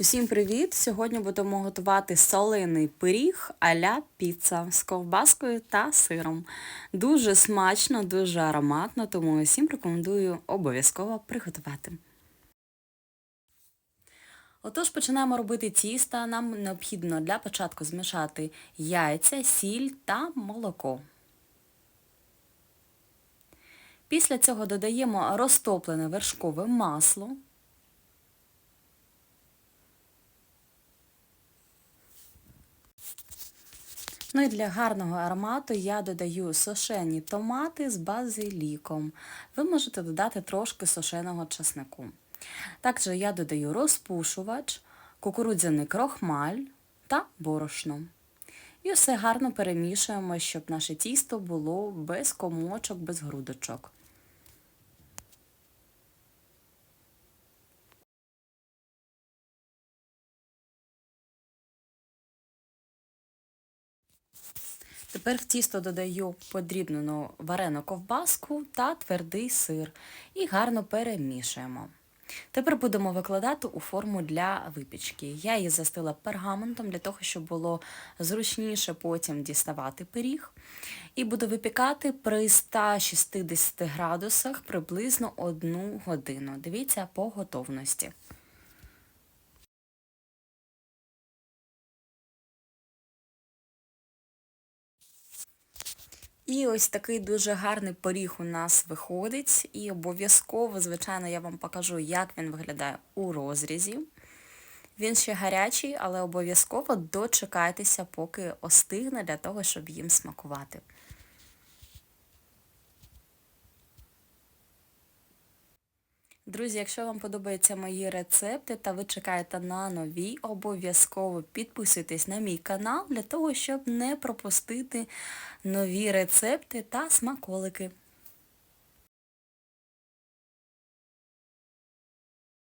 Усім привіт! Сьогодні будемо готувати солений пиріг а-ля піца з ковбаскою та сиром. Дуже смачно, дуже ароматно, тому усім рекомендую обов'язково приготувати. Отож, починаємо робити тісто. Нам необхідно для початку змішати яйця, сіль та молоко. Після цього додаємо розтоплене вершкове масло. Ну і для гарного аромату я додаю сушені томати з базиліком. Ви можете додати трошки сушеного чеснику. Також я додаю розпушувач, кукурудзяний крохмаль та борошно. І все гарно перемішуємо, щоб наше тісто було без комочок, без грудочок. Тепер в тісто додаю подрібнену варену ковбаску та твердий сир і гарно перемішуємо. Тепер будемо викладати у форму для випічки. Я її застила пергаментом для того, щоб було зручніше потім діставати пиріг. І буду випікати при 160 градусах приблизно 1 годину. Дивіться по готовності. І ось такий дуже гарний поріг у нас виходить. І обов'язково, звичайно, я вам покажу, як він виглядає у розрізі. Він ще гарячий, але обов'язково дочекайтеся, поки остигне, для того, щоб їм смакувати. Друзі, якщо вам подобаються мої рецепти та ви чекаєте на нові, обов'язково підписуйтесь на мій канал для того, щоб не пропустити нові рецепти та смаколики.